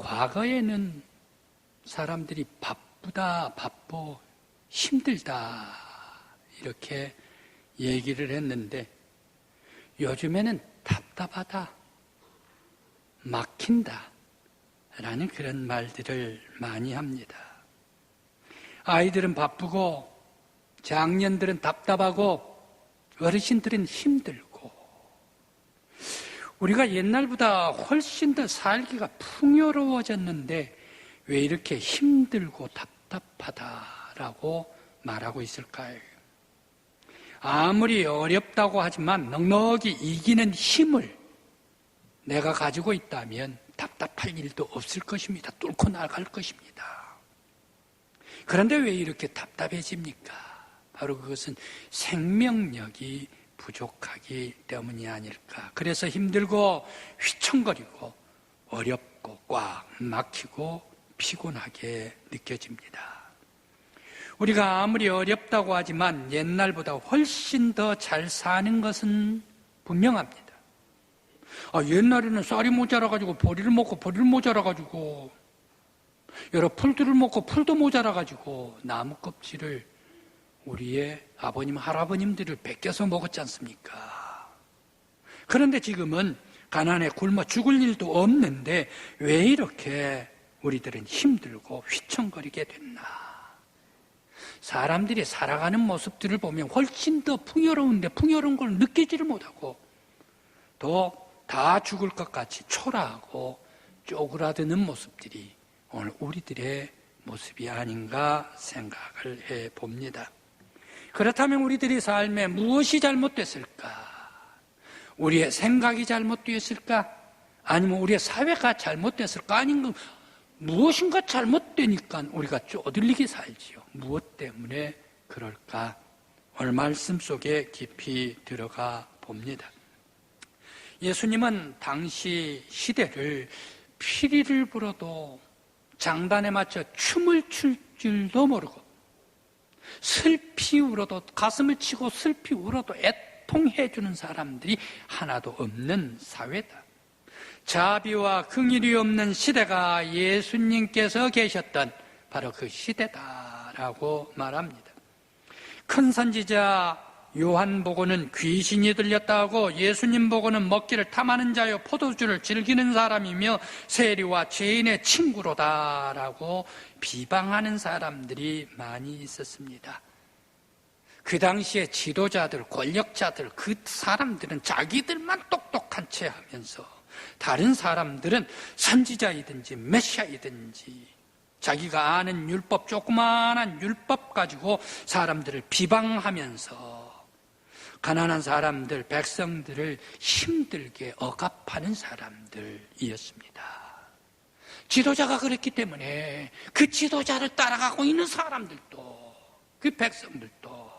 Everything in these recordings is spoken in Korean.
과거에는 사람들이 바쁘다, 바빠, 힘들다, 이렇게 얘기를 했는데 요즘에는 답답하다, 막힌다, 라는 그런 말들을 많이 합니다. 아이들은 바쁘고, 장년들은 답답하고, 어르신들은 힘들고, 우리가 옛날보다 훨씬 더 살기가 풍요로워졌는데, 왜 이렇게 힘들고 답답하다라고 말하고 있을까요? 아무리 어렵다고 하지만 넉넉히 이기는 힘을 내가 가지고 있다면 답답할 일도 없을 것입니다. 뚫고 나갈 것입니다. 그런데 왜 이렇게 답답해집니까? 바로 그것은 생명력이 부족하기 때문이 아닐까. 그래서 힘들고 휘청거리고 어렵고 꽉 막히고 피곤하게 느껴집니다. 우리가 아무리 어렵다고 하지만 옛날보다 훨씬 더 잘 사는 것은 분명합니다. 아, 옛날에는 쌀이 모자라가지고 보리를 먹고 보리를 모자라가지고 여러 풀들을 먹고 풀도 모자라가지고 나무 껍질을 우리의 아버님, 할아버님들을 뺏겨서 먹었지 않습니까? 그런데 지금은 가난에 굶어 죽을 일도 없는데 왜 이렇게 우리들은 힘들고 휘청거리게 됐나? 사람들이 살아가는 모습들을 보면 훨씬 더 풍요로운데 풍요로운 걸 느끼지를 못하고 또다 죽을 것 같이 초라하고 쪼그라드는 모습들이 오늘 우리들의 모습이 아닌가 생각을 해 봅니다. 그렇다면 우리들의 삶에 무엇이 잘못됐을까? 우리의 생각이 잘못되었을까? 아니면 우리의 사회가 잘못됐을까? 아니면 무엇인가 잘못되니까 우리가 쪼들리게 살지요. 무엇 때문에 그럴까? 오늘 말씀 속에 깊이 들어가 봅니다. 예수님은 당시 시대를 피리를 불어도 장단에 맞춰 춤을 출 줄도 모르고 슬피 울어도 가슴을 치고 슬피 울어도 애통해 주는 사람들이 하나도 없는 사회다. 자비와 긍일이 없는 시대가 예수님께서 계셨던 바로 그 시대다라고 말합니다. 큰 선지자 요한 보고는 귀신이 들렸다고 예수님 보고는 먹기를 탐하는 자여 포도주를 즐기는 사람이며 세리와 죄인의 친구로다라고 비방하는 사람들이 많이 있었습니다. 그 당시에 지도자들, 권력자들, 그 사람들은 자기들만 똑똑한 채 하면서 다른 사람들은 선지자이든지 메시아이든지 자기가 아는 율법, 조그마한 율법 가지고 사람들을 비방하면서 가난한 사람들, 백성들을 힘들게 억압하는 사람들이었습니다. 지도자가 그랬기 때문에 그 지도자를 따라가고 있는 사람들도, 그 백성들도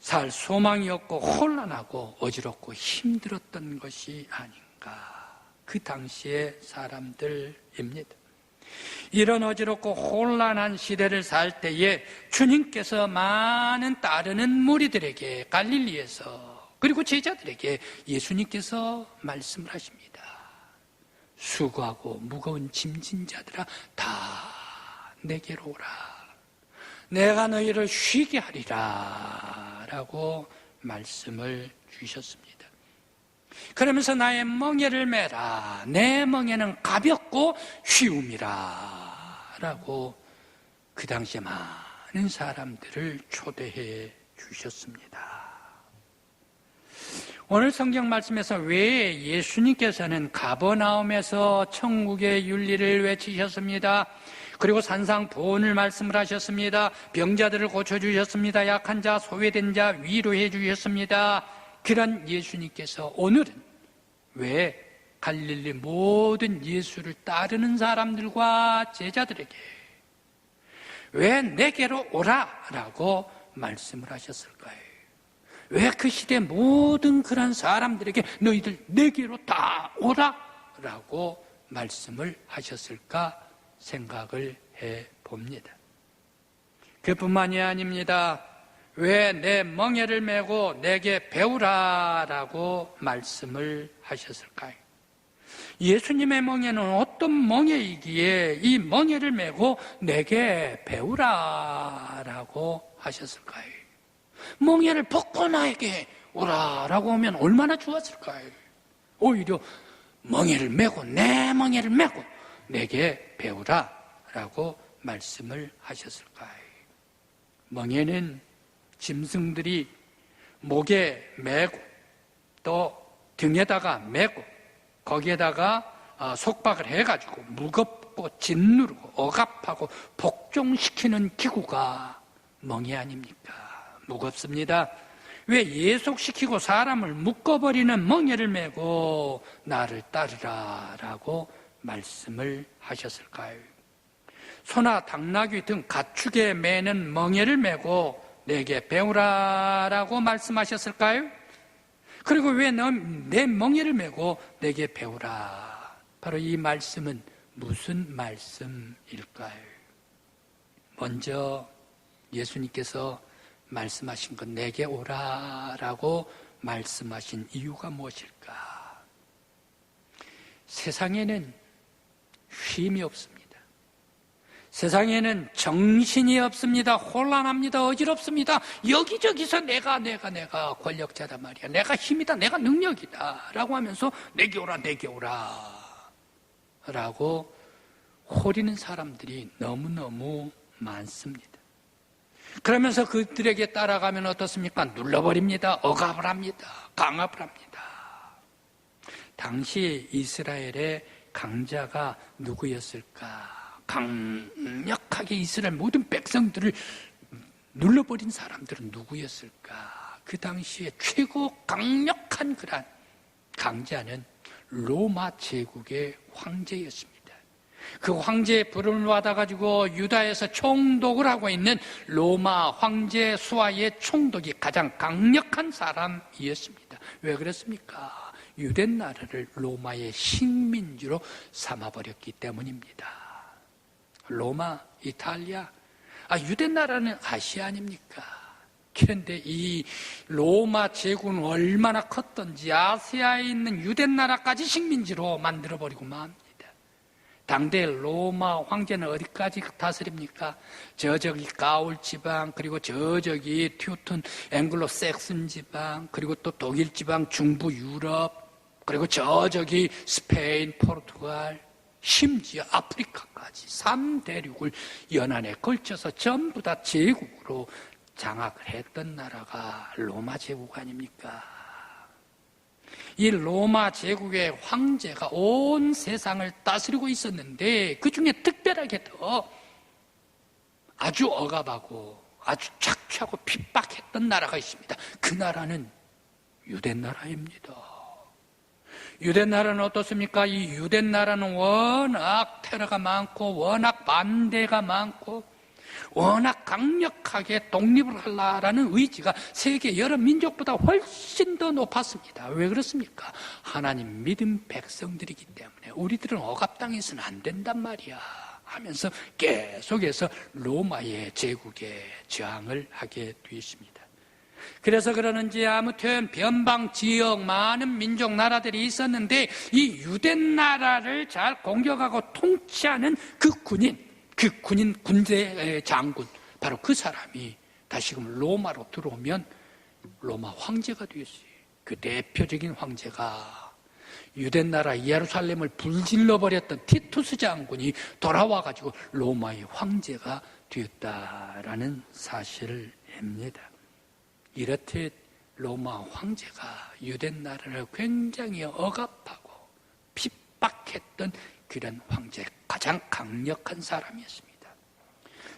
살 소망이 없고 혼란하고 어지럽고 힘들었던 것이 아닌가. 그 당시의 사람들입니다. 이런 어지럽고 혼란한 시대를 살 때에 주님께서 많은 따르는 무리들에게 갈릴리에서 그리고 제자들에게 예수님께서 말씀을 하십니다. 수고하고 무거운 짐진 자들아 다 내게로 오라. 내가 너희를 쉬게 하리라. 라고 말씀을 주셨습니다. 그러면서 나의 멍에를 매라. 내 멍에는 가볍고 쉬움이라. 라고 그 당시에 많은 사람들을 초대해 주셨습니다. 오늘 성경 말씀에서 왜 예수님께서는 가버나움에서 천국의 윤리를 외치셨습니다. 그리고 산상 보온을 말씀을 하셨습니다. 병자들을 고쳐주셨습니다. 약한 자, 소외된 자 위로해 주셨습니다. 그런 예수님께서 오늘은 왜 갈릴리 모든 예수를 따르는 사람들과 제자들에게 왜 내게로 오라 라고 말씀을 하셨을까요? 왜 그 시대 모든 그런 사람들에게 너희들 내게로 다 오라 라고 말씀을 하셨을까 생각을 해 봅니다. 그뿐만이 아닙니다. 왜 내 멍에를 메고 내게 배우라라고 말씀을 하셨을까요? 예수님의 멍에는 어떤 멍에이기에 이 멍에를 메고 내게 배우라라고 하셨을까요? 멍에를 벗고 나에게 오라라고 하면 얼마나 좋았을까요? 오히려 멍에를 메고 내 멍에를 메고 내게 배우라라고 말씀을 하셨을까요? 멍에는 짐승들이 목에 메고 또 등에다가 메고 거기에다가 어, 속박을 해가지고 무겁고 짓누르고 억압하고 복종시키는 기구가 멍이 아닙니까? 무겁습니다. 왜 예속시키고 사람을 묶어버리는 멍에를 메고 나를 따르라 라고 말씀을 하셨을까요? 소나 당나귀 등 가축에 매는 멍에를 메고 내게 배우라라고 말씀하셨을까요? 그리고 왜 내 멍에를 메고 내게 배우라? 바로 이 말씀은 무슨 말씀일까요? 먼저 예수님께서 말씀하신 것 내게 오라라고 말씀하신 이유가 무엇일까? 세상에는 쉼이 없습니다. 세상에는 정신이 없습니다. 혼란합니다. 어지럽습니다. 여기저기서 내가, 내가, 내가 권력자다 말이야. 내가 힘이다. 내가 능력이다. 라고 하면서 내게 오라, 내게 오라. 라고 호리는 사람들이 너무너무 많습니다. 그러면서 그들에게 따라가면 어떻습니까? 눌러버립니다. 억압을 합니다. 강압을 합니다. 당시 이스라엘의 강자가 누구였을까? 강력하게 이스라엘 모든 백성들을 눌러버린 사람들은 누구였을까? 그 당시에 최고 강력한 그란 강자는 로마 제국의 황제였습니다. 그 황제의 부름을 받아가지고 유다에서 총독을 하고 있는 로마 황제 수하의 총독이 가장 강력한 사람이었습니다. 왜 그렇습니까? 유대 나라를 로마의 식민지로 삼아버렸기 때문입니다. 로마, 이탈리아, 아, 유대 나라는 아시아 아닙니까? 그런데 이 로마 제국은 얼마나 컸던지 아시아에 있는 유대 나라까지 식민지로 만들어버리고 맙니다. 당대 로마 황제는 어디까지 다스립니까? 저 저기 가울 지방, 그리고 저 저기 튜튼 앵글로 섹슨 지방, 그리고 또 독일 지방, 중부 유럽, 그리고 저 저기 스페인, 포르투갈, 심지어 아프리카까지 3대륙을 연안에 걸쳐서 전부 다 제국으로 장악을 했던 나라가 로마 제국 아닙니까? 이 로마 제국의 황제가 온 세상을 다스리고 있었는데 그 중에 특별하게 더 아주 억압하고 아주 착취하고 핍박했던 나라가 있습니다. 그 나라는 유대 나라입니다. 유대 나라는 어떻습니까? 이 유대 나라는 워낙 테러가 많고 워낙 반대가 많고 워낙 강력하게 독립을 하려라는 의지가 세계 여러 민족보다 훨씬 더 높았습니다. 왜 그렇습니까? 하나님 믿음 백성들이기 때문에 우리들은 억압당해서는 안 된단 말이야. 하면서 계속해서 로마의 제국에 저항을 하게 되었습니다. 그래서 그러는지 아무튼 변방 지역 많은 민족 나라들이 있었는데 이 유대 나라를 잘 공격하고 통치하는 그 군인, 그 군인 군대 장군 바로 그 사람이 다시금 로마로 들어오면 로마 황제가 되었어요. 그 대표적인 황제가 유대 나라 예루살렘을 불질러 버렸던 티투스 장군이 돌아와 가지고 로마의 황제가 되었다라는 사실입니다. 이렇듯 로마 황제가 유대 나라를 굉장히 억압하고 핍박했던 그런 황제 가장 강력한 사람이었습니다.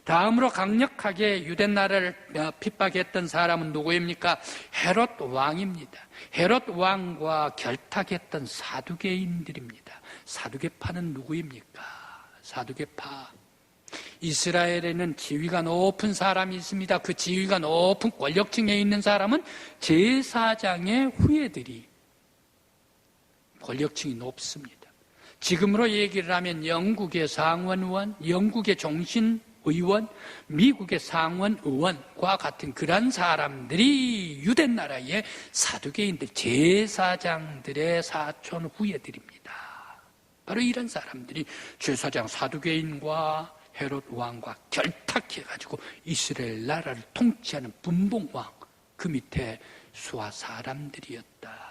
다음으로 강력하게 유대 나라를 어, 핍박했던 사람은 누구입니까? 헤롯 왕입니다. 헤롯 왕과 결탁했던 사두개인들입니다. 사두개파는 누구입니까? 사두개파 이스라엘에는 지위가 높은 사람이 있습니다. 그 지위가 높은 권력층에 있는 사람은 제사장의 후예들이 권력층이 높습니다. 지금으로 얘기를 하면 영국의 상원 의원, 영국의 종신 의원, 미국의 상원 의원과 같은 그런 사람들이 유대 나라의 사두개인들, 제사장들의 사촌 후예들입니다. 바로 이런 사람들이 제사장 사두개인과 헤롯 왕과 결탁해 가지고 이스라엘 나라를 통치하는 분봉 왕 그 밑에 수하 사람들이었다.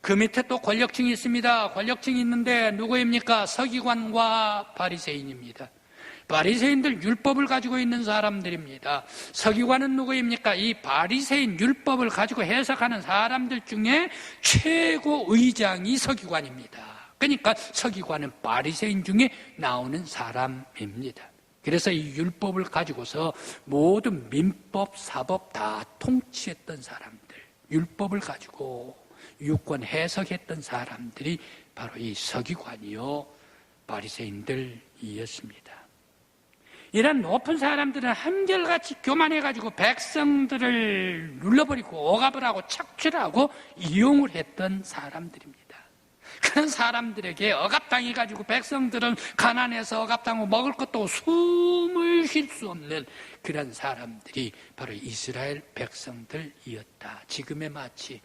그 밑에 또 권력층이 있습니다. 권력층이 있는데 누구입니까? 서기관과 바리새인입니다. 바리새인들 율법을 가지고 있는 사람들입니다. 서기관은 누구입니까? 이 바리새인 율법을 가지고 해석하는 사람들 중에 최고 의장이 서기관입니다. 그러니까 서기관은 바리새인 중에 나오는 사람입니다. 그래서 이 율법을 가지고서 모든 민법, 사법 다 통치했던 사람들, 율법을 가지고 유권 해석했던 사람들이 바로 이 서기관이요 바리새인들이었습니다. 이런 높은 사람들은 한결같이 교만해가지고 백성들을 눌러버리고 억압을 하고 착취하고 이용을 했던 사람들입니다. 그런 사람들에게 억압당해가지고 백성들은 가난해서 억압당하고 먹을 것도 숨을 쉴 수 없는 그런 사람들이 바로 이스라엘 백성들이었다. 지금의 마치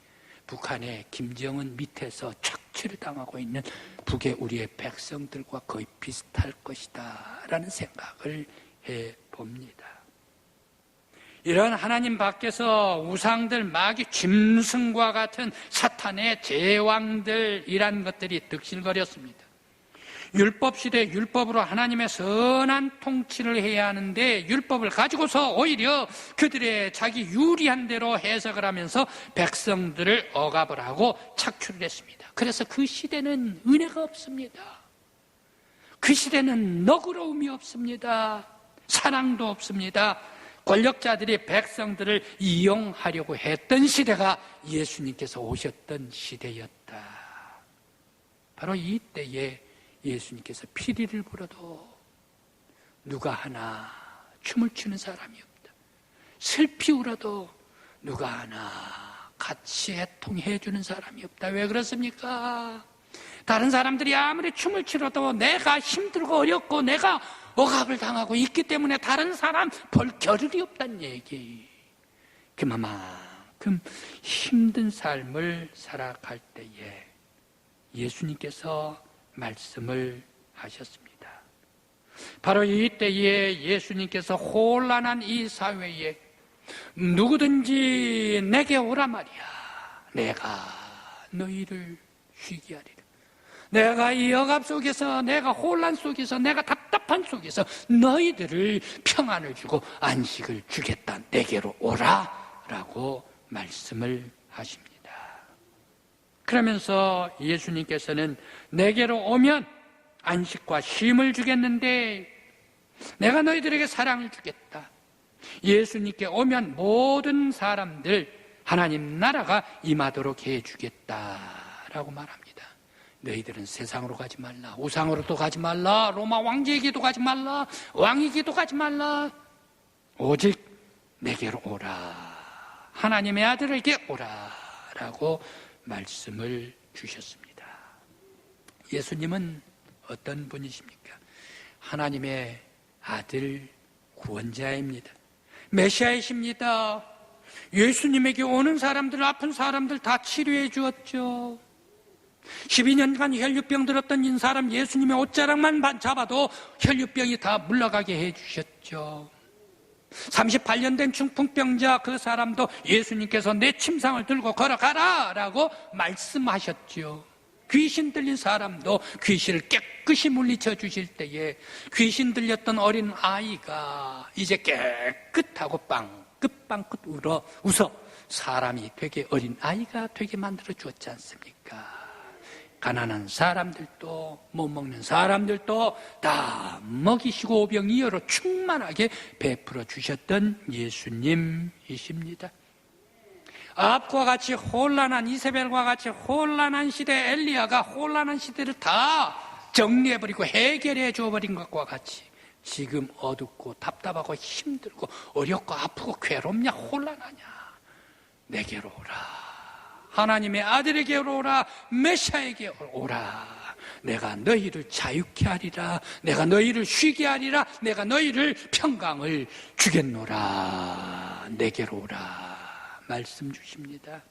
북한의 김정은 밑에서 착취를 당하고 있는 북의 우리의 백성들과 거의 비슷할 것이다. 라는 생각을 해 봅니다. 이런 하나님 밖에서 우상들, 마귀, 짐승과 같은 사탄의 제왕들이란 것들이 득실거렸습니다. 율법 시대 율법으로 하나님의 선한 통치를 해야 하는데 율법을 가지고서 오히려 그들의 자기 유리한 대로 해석을 하면서 백성들을 억압을 하고 착취를 했습니다. 그래서 그 시대는 은혜가 없습니다. 그 시대는 너그러움이 없습니다. 사랑도 없습니다. 권력자들이 백성들을 이용하려고 했던 시대가 예수님께서 오셨던 시대였다. 바로 이때에 예수님께서 피리를 불어도 누가 하나 춤을 추는 사람이 없다. 슬피 울어도 누가 하나 같이 애통해 주는 사람이 없다. 왜 그렇습니까? 다른 사람들이 아무리 춤을 추어도 내가 힘들고 어렵고 내가 억압을 당하고 있기 때문에 다른 사람 볼 겨를이 없다는 얘기. 그만큼 힘든 삶을 살아갈 때에 예수님께서 말씀을 하셨습니다. 바로 이 때에 예수님께서 혼란한 이 사회에 누구든지 내게 오라 말이야. 내가 너희를 쉬게 하리라. 내가 이 억압 속에서, 내가 혼란 속에서, 내가 답답한 속에서 너희들을 평안을 주고 안식을 주겠다. 내게로 오라. 라고 말씀을 하십니다. 그러면서 예수님께서는 내게로 오면 안식과 쉼을 주겠는데 내가 너희들에게 사랑을 주겠다. 예수님께 오면 모든 사람들 하나님 나라가 임하도록 해 주겠다라고 말합니다. 너희들은 세상으로 가지 말라. 우상으로도 가지 말라. 로마 왕제에게도 가지 말라. 왕에게도 가지 말라. 오직 내게로 오라. 하나님의 아들에게 오라 라고 말씀을 주셨습니다. 예수님은 어떤 분이십니까? 하나님의 아들 구원자입니다. 메시아이십니다. 예수님에게 오는 사람들, 아픈 사람들 다 치료해 주었죠. 12년간 혈류병 들었던 인 사람 예수님의 옷자락만 잡아도 혈류병이 다 물러가게 해 주셨죠. 38년 된 중풍병자 그 사람도 예수님께서 내 침상을 들고 걸어가라 라고 말씀하셨죠. 귀신 들린 사람도 귀신을 깨끗이 물리쳐 주실 때에 귀신 들렸던 어린 아이가 이제 깨끗하고 빵긋빵긋 울어 웃어 사람이 되게 어린 아이가 되게 만들어 주었지 않습니까? 가난한 사람들도 못 먹는 사람들도 다 먹이시고 오병이어로 충만하게 베풀어 주셨던 예수님이십니다. 앞과 같이 혼란한 이세벨과 같이 혼란한 시대 엘리야가 혼란한 시대를 다 정리해버리고 해결해 줘버린 것과 같이 지금 어둡고 답답하고 힘들고 어렵고 아프고 괴롭냐 혼란하냐 내게로 오라. 하나님의 아들에게로 오라 메시아에게 오라 내가 너희를 자유케 하리라 내가 너희를 쉬게 하리라 내가 너희를 평강을 주겠노라 내게로 오라 말씀 주십니다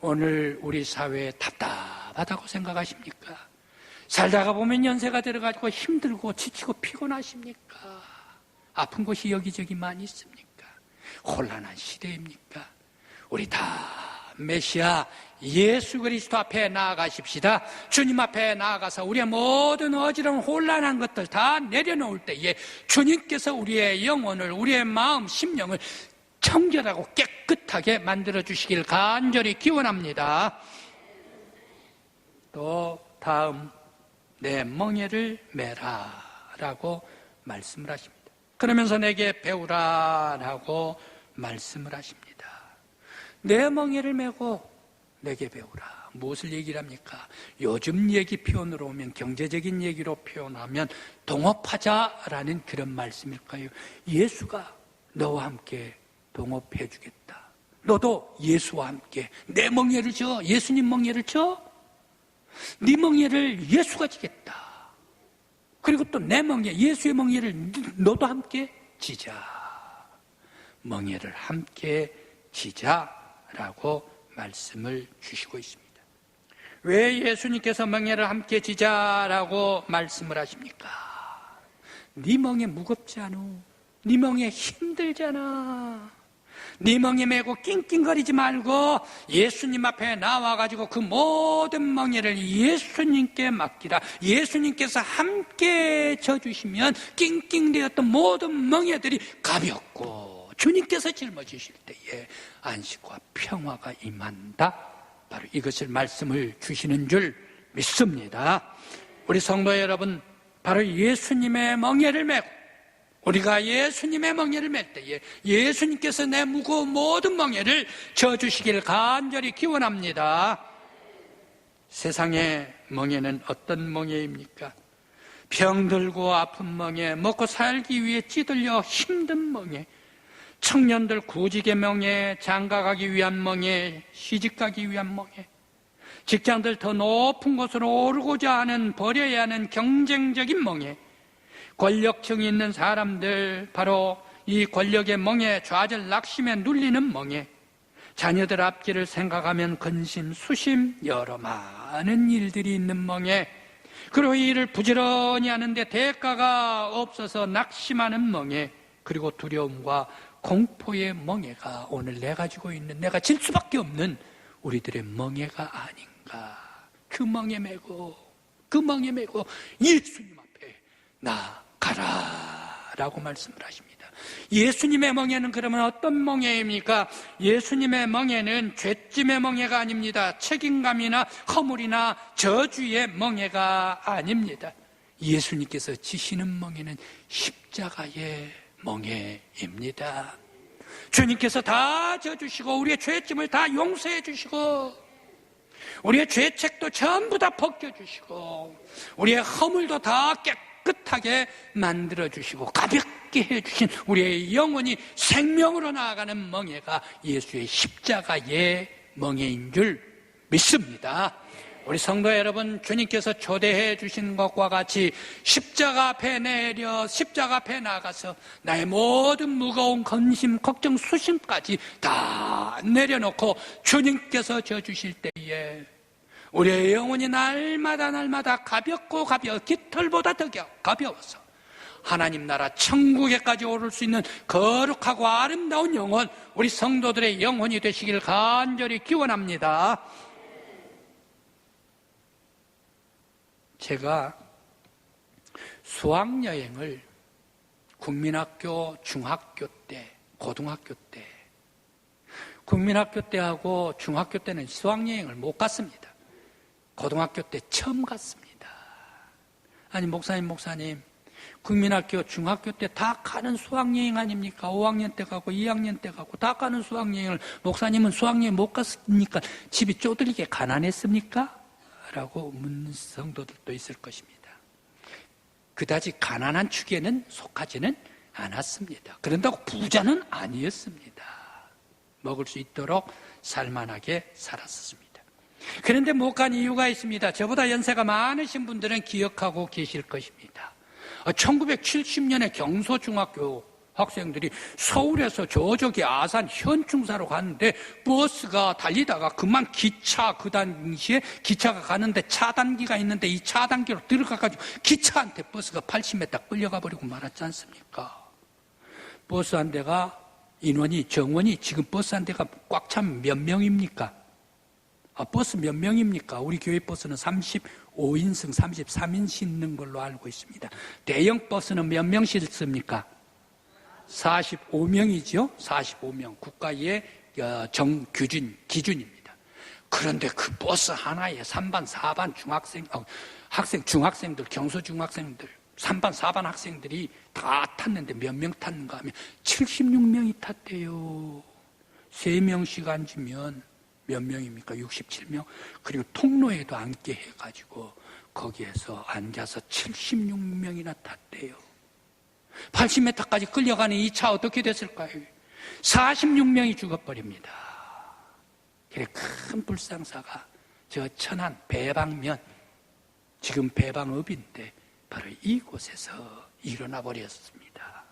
오늘 우리 사회에 답답하다고 생각하십니까? 살다가 보면 연세가 들어가지고 힘들고 지치고 피곤하십니까? 아픈 곳이 여기저기 많이 있습니까? 혼란한 시대입니까? 우리 다 메시아 예수 그리스도 앞에 나아가십시다. 주님 앞에 나아가서 우리의 모든 어지러운 혼란한 것들 다 내려놓을 때에 주님께서 우리의 영혼을, 우리의 마음, 심령을 청결하고 깨끗하게 만들어 주시길 간절히 기원합니다. 또 다음 내 멍에를 매라 라고 말씀을 하십니다. 그러면서 내게 배우라라고 말씀을 하십니다. 내 멍에를 메고 내게 배우라. 무엇을 얘기를 합니까? 요즘 얘기 표현으로 오면 경제적인 얘기로 표현하면 동업하자라는 그런 말씀일까요? 예수가 너와 함께 동업해 주겠다. 너도 예수와 함께 내 멍에를 져. 예수님 멍에를 져. 네 멍에를 예수가 지겠다. 그리고 또 내 멍에, 예수의 멍에를 너도 함께 지자. 멍에를 함께 지자 라고 말씀을 주시고 있습니다. 왜 예수님께서 멍에를 함께 지자라고 말씀을 하십니까? 네 멍에 무겁지 않아. 네 멍에 힘들잖아. 네 멍에 메고 낑낑거리지 말고 예수님 앞에 나와가지고 그 모든 멍에를 예수님께 맡기라. 예수님께서 함께 져주시면 낑낑대었던 모든 멍에들이 가볍고 주님께서 짊어지실 때에 안식과 평화가 임한다. 바로 이것을 말씀을 주시는 줄 믿습니다. 우리 성도 여러분, 바로 예수님의 멍에를 메고 우리가 예수님의 멍에를 맬 때에 예수님께서 내 무거운 모든 멍에를 져주시길 간절히 기원합니다. 세상의 멍에는 어떤 멍에입니까? 병들고 아픈 멍에, 먹고 살기 위해 찌들려 힘든 멍에, 청년들 구직의 멍에, 장가가기 위한 멍에, 시집가기 위한 멍에, 직장들 더 높은 곳으로 오르고자 하는 버려야 하는 경쟁적인 멍에, 권력층이 있는 사람들, 바로 이 권력의 멍에 좌절 낙심에 눌리는 멍에 자녀들 앞길을 생각하면 근심, 수심, 여러 많은 일들이 있는 멍에 그리고 이 일을 부지런히 하는데 대가가 없어서 낙심하는 멍에 그리고 두려움과 공포의 멍에가 오늘 내 가지고 있는 내가 질 수밖에 없는 우리들의 멍에가 아닌가 그 멍에 메고 그 멍에 메고 예수님 앞에 나 가라 라고 말씀을 하십니다. 예수님의 멍에는 그러면 어떤 멍에입니까? 예수님의 멍에는 죄짐의 멍에가 아닙니다. 책임감이나 허물이나 저주의 멍에가 아닙니다. 예수님께서 지시는 멍에는 십자가의 멍에입니다. 주님께서 다 져주시고 우리의 죄짐을 다 용서해 주시고 우리의 죄책도 전부 다 벗겨주시고 우리의 허물도 다 깨끗 깨끗하게 만들어 주시고 가볍게 해 주신 우리의 영혼이 생명으로 나아가는 멍에가 예수의 십자가의 멍에인 줄 믿습니다. 우리 성도 여러분, 주님께서 초대해 주신 것과 같이 십자가 앞에 내려 십자가 앞에 나가서 나의 모든 무거운 근심, 걱정, 수심까지 다 내려놓고 주님께서 져 주실 때에 우리의 영혼이 날마다 날마다 가볍고 가벼워 깃털보다 더 가벼워서 하나님 나라 천국에까지 오를 수 있는 거룩하고 아름다운 영혼 우리 성도들의 영혼이 되시길 간절히 기원합니다. 제가 수학여행을 국민학교 중학교 때, 고등학교 때, 국민학교 때하고 중학교 때는 수학여행을 못 갔습니다. 고등학교 때 처음 갔습니다. 아니, 목사님, 목사님, 국민학교, 중학교 때 다 가는 수학여행 아닙니까? 5학년 때 가고 2학년 때 가고 다 가는 수학여행을 목사님은 수학여행 못 갔으니까 집이 쪼들리게 가난했습니까? 라고 묻는 성도들도 있을 것입니다. 그다지 가난한 축에는 속하지는 않았습니다. 그런다고 부자는 아니었습니다. 먹을 수 있도록 살만하게 살았습니다. 그런데 못 간 이유가 있습니다. 저보다 연세가 많으신 분들은 기억하고 계실 것입니다. 1970년에 경소중학교 학생들이 서울에서 저쪽에 아산 현충사로 갔는데 버스가 달리다가 그만 기차 그 당시에 기차가 가는데 차단기가 있는데 이 차단기로 들어가가지고 기차한테 버스가 80m 끌려가 버리고 말았지 않습니까? 버스 한 대가 인원이 정원이 지금 버스 한 대가 꽉 차면 몇 명입니까? 아, 버스 몇 명입니까? 우리 교회 버스는 35인승, 33인 싣는 걸로 알고 있습니다. 대형 버스는 몇 명 싣습니까? 45명이죠. 45명. 국가의 어, 정규준, 기준입니다. 그런데 그 버스 하나에 3반, 4반 중학생, 어, 학생, 중학생들, 경소 중학생들, 3반, 4반 학생들이 다 탔는데 몇 명 탔는가 하면 76명이 탔대요. 3명씩 앉으면 몇 명입니까? 67명. 그리고 통로에도 앉게 해가지고 거기에서 앉아서 76명이나 탔대요. 80m까지 끌려가는 이 차 어떻게 됐을까요? 46명이 죽어버립니다. 그래 큰 불상사가 저 천안 배방면 지금 배방읍인데 바로 이곳에서 일어나 버렸습니다.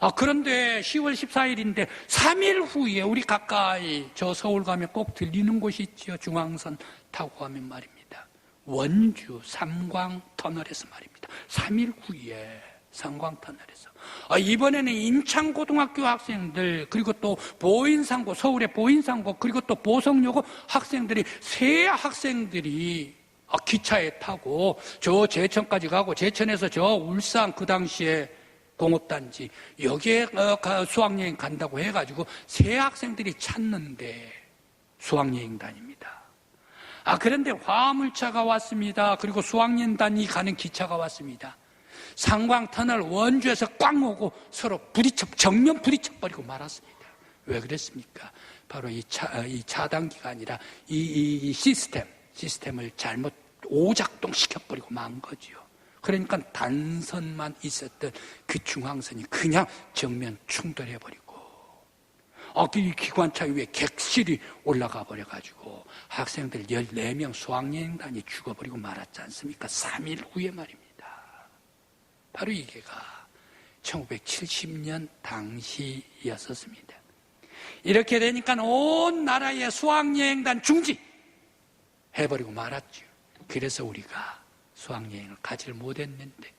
아, 그런데 10월 14일인데 3일 후에 우리 가까이 저 서울 가면 꼭 들리는 곳이 있죠. 중앙선 타고 가면 말입니다. 원주 삼광 터널에서 말입니다. 3일 후에 삼광 터널에서. 아, 이번에는 인창고등학교 학생들, 그리고 또 보인상고, 서울의 보인상고, 그리고 또 보성여고 학생들이, 세 학생들이 아, 기차에 타고 저 제천까지 가고 제천에서 저 울산 그 당시에 공업단지 여기에 어, 가- 수학여행 간다고 해가지고 새 학생들이 찾는데 수학여행 다닙니다. 아 그런데 화물차가 왔습니다. 그리고 수학여행 단이 가는 기차가 왔습니다. 상광터널 원주에서 꽝 오고 서로 부딪혀 정면 부딪혀 버리고 말았습니다. 왜 그랬습니까? 바로 이, 차, 어, 이 차단기가 아니라 이, 이- 이 시스템 시스템을 잘못 오작동 시켜버리고 만 거지요. 그러니까 단선만 있었던 그 중앙선이 그냥 정면 충돌해버리고 어, 이 기관차 위에 객실이 올라가 버려가지고 학생들 14명 수학여행단이 죽어버리고 말았지 않습니까? 3일 후에 말입니다. 바로 이게가 1970년 당시였었습니다. 이렇게 되니까 온 나라의 수학여행단 중지 해버리고 말았죠. 그래서 우리가 수학여행을 가지를 못했는데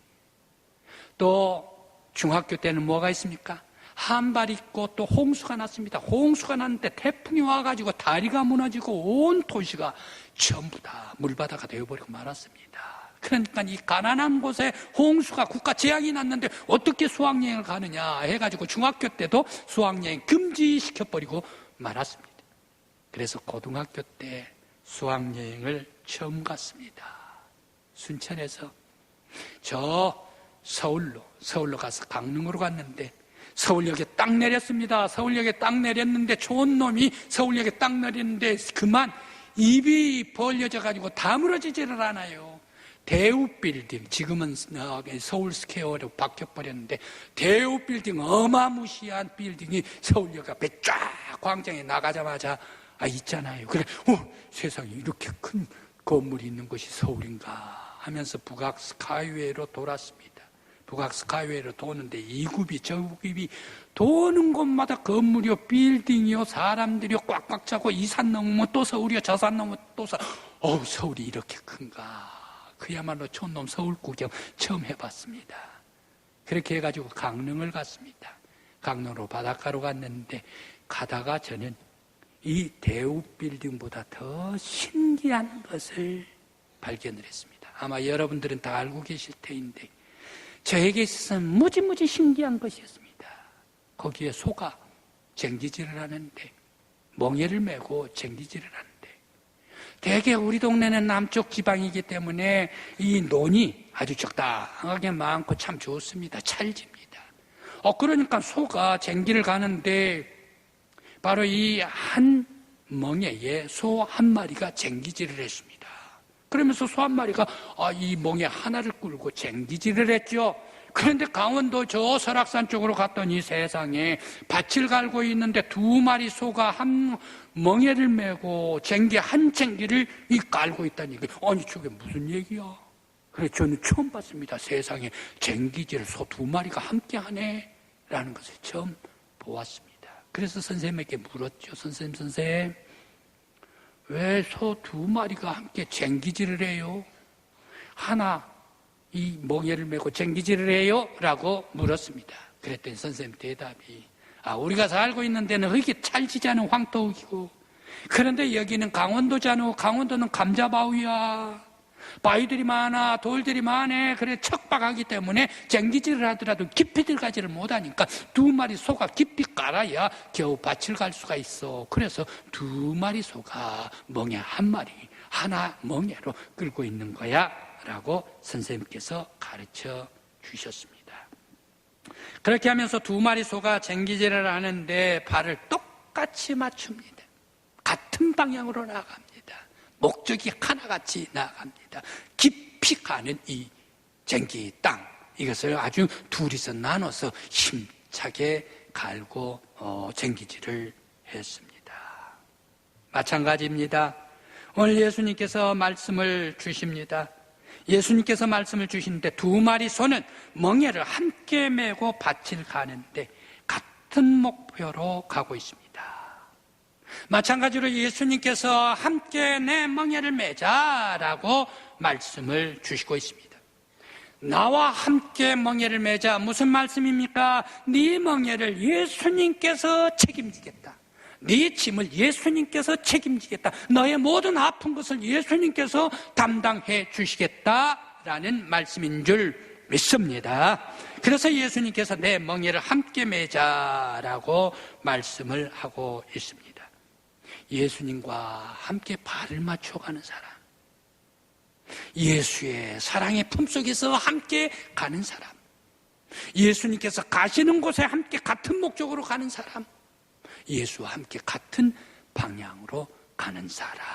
또 중학교 때는 뭐가 있습니까? 한발 있고 또 홍수가 났습니다. 홍수가 났는데 태풍이 와가지고 다리가 무너지고 온 도시가 전부 다 물바다가 되어버리고 말았습니다. 그러니까 이 가난한 곳에 홍수가 국가 재앙이 났는데 어떻게 수학여행을 가느냐 해가지고 중학교 때도 수학여행 금지시켜버리고 말았습니다. 그래서 고등학교 때 수학여행을 처음 갔습니다. 순천에서 저 서울로 서울로 가서 강릉으로 갔는데 서울역에 딱 내렸습니다. 서울역에 딱 내렸는데 좋은 놈이 서울역에 딱 내렸는데 그만 입이 벌려져 가지고 다물어지지를 않아요. 대우 빌딩 지금은 어, 서울 스퀘어로 바뀌어 버렸는데 대우 빌딩 어마무시한 빌딩이 서울역 앞에 쫙 광장에 나가자마자 아 있잖아요. 그래, 어 세상에 이렇게 큰 건물이 있는 곳이 서울인가 하면서 북악 스카이웨이로 돌았습니다. 북악 스카이웨이로 도는데 이굽이 저굽이 도는 곳마다 건물이요 빌딩이요 사람들이요 꽉꽉 차고 이 산 넘으면 또 서울이요 저 산 넘으면 또 서. 어우 서울이 이렇게 큰가 그야말로 촌놈 서울 구경 처음 해봤습니다. 그렇게 해가지고 강릉을 갔습니다. 강릉으로 바닷가로 갔는데 가다가 저는 이 대우 빌딩보다 더 신기한 것을 발견을 했습니다. 아마 여러분들은 다 알고 계실 테인데 저에게 있어서는 무지무지 신기한 것이었습니다. 거기에 소가 쟁기질을 하는데 멍에를 메고 쟁기질을 하는데 대개 우리 동네는 남쪽 지방이기 때문에 이 논이 아주 적당하게 많고 참 좋습니다. 찰집니다. 어 그러니까 소가 쟁기를 가는데 바로 이 한 멍에에 소 한 마리가 쟁기질을 했습니다. 그러면서 소 한 마리가 아, 이 멍에 하나를 끌고 쟁기질을 했죠. 그런데 강원도 저 설악산 쪽으로 갔더니 세상에 밭을 갈고 있는데 두 마리 소가 한 멍에를 메고 쟁기 한 쟁기를 이 깔고 있다니 아니 저게 무슨 얘기야? 그래 저는 처음 봤습니다. 세상에 쟁기질 소 두 마리가 함께 하네. 라는 것을 처음 보았습니다. 그래서 선생님에게 물었죠. 선생님, 선생님, 왜 소 두 마리가 함께 쟁기질을 해요? 하나 이 멍에를 메고 쟁기질을 해요? 라고 물었습니다. 그랬더니 선생님 대답이 아 우리가 살고 있는 데는 흙이 찰지지 않은 황토이고 그런데 여기는 강원도잖아. 강원도는 감자바위야. 바위들이 많아, 돌들이 많아. 그래 척박하기 때문에 쟁기질을 하더라도 깊이 들어가지를 못하니까 두 마리 소가 깊이 깔아야 겨우 밭을 갈 수가 있어. 그래서 두 마리 소가 멍에 한 마리, 하나 멍에로 끌고 있는 거야. 라고 선생님께서 가르쳐 주셨습니다. 그렇게 하면서 두 마리 소가 쟁기질을 하는데 발을 똑같이 맞춥니다. 같은 방향으로 나갑니다. 목적이 하나같이 나갑니다. 깊이 가는 이 쟁기 땅 이것을 아주 둘이서 나눠서 힘차게 갈고 어, 쟁기질을 했습니다. 마찬가지입니다. 오늘 예수님께서 말씀을 주십니다. 예수님께서 말씀을 주시는데 두 마리 소는 멍에를 함께 메고 밭을 가는데 같은 목표로 가고 있습니다. 마찬가지로 예수님께서 함께 내 멍에를 매자라고 말씀을 주시고 있습니다. 나와 함께 멍에를 매자 무슨 말씀입니까? 네 멍에를 예수님께서 책임지겠다. 네 짐을 예수님께서 책임지겠다. 너의 모든 아픈 것을 예수님께서 담당해 주시겠다라는 말씀인 줄 믿습니다. 그래서 예수님께서 내 멍에를 함께 매자라고 말씀을 하고 있습니다. 예수님과 함께 발을 맞춰가는 사람. 예수의 사랑의 품속에서 함께 가는 사람. 예수님께서 가시는 곳에 함께 같은 목적으로 가는 사람. 예수와 함께 같은 방향으로 가는 사람.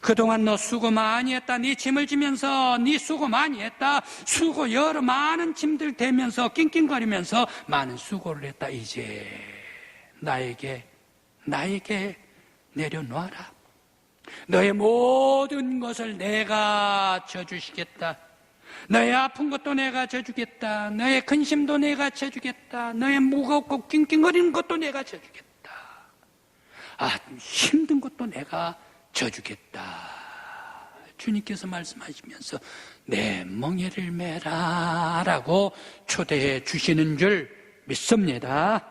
그동안 너 수고 많이 했다. 네 짐을 지면서 네 수고 많이 했다. 수고 여러 많은 짐들 대면서 낑낑거리면서 많은 수고를 했다. 이제 나에게 나에게 내려놓아라. 너의 모든 것을 내가 져주시겠다. 너의 아픈 것도 내가 져주겠다. 너의 근심도 내가 져주겠다. 너의 무겁고 낑낑거리는 것도 내가 져주겠다. 아, 힘든 것도 내가 져주겠다. 주님께서 말씀하시면서 내 멍에를 메라 라고 초대해 주시는 줄 믿습니다.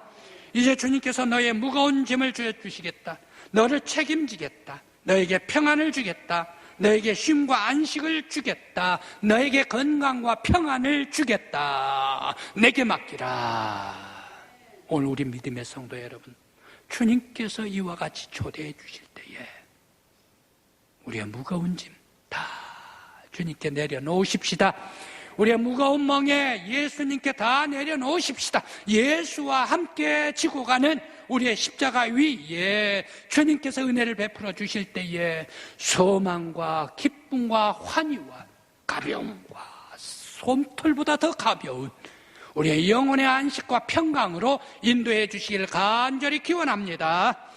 이제 주님께서 너의 무거운 짐을 주시겠다. 너를 책임지겠다. 너에게 평안을 주겠다. 너에게 쉼과 안식을 주겠다. 너에게 건강과 평안을 주겠다. 내게 맡기라. 오늘 우리 믿음의 성도 여러분, 주님께서 이와 같이 초대해 주실 때에 우리의 무거운 짐 다 주님께 내려놓으십시다. 우리의 무거운 멍에 예수님께 다 내려놓으십시다. 예수와 함께 지고 가는 우리의 십자가 위에 주님께서 은혜를 베풀어 주실 때에 소망과 기쁨과 환희와 가벼움과 솜털보다 더 가벼운 우리의 영혼의 안식과 평강으로 인도해 주시길 간절히 기원합니다.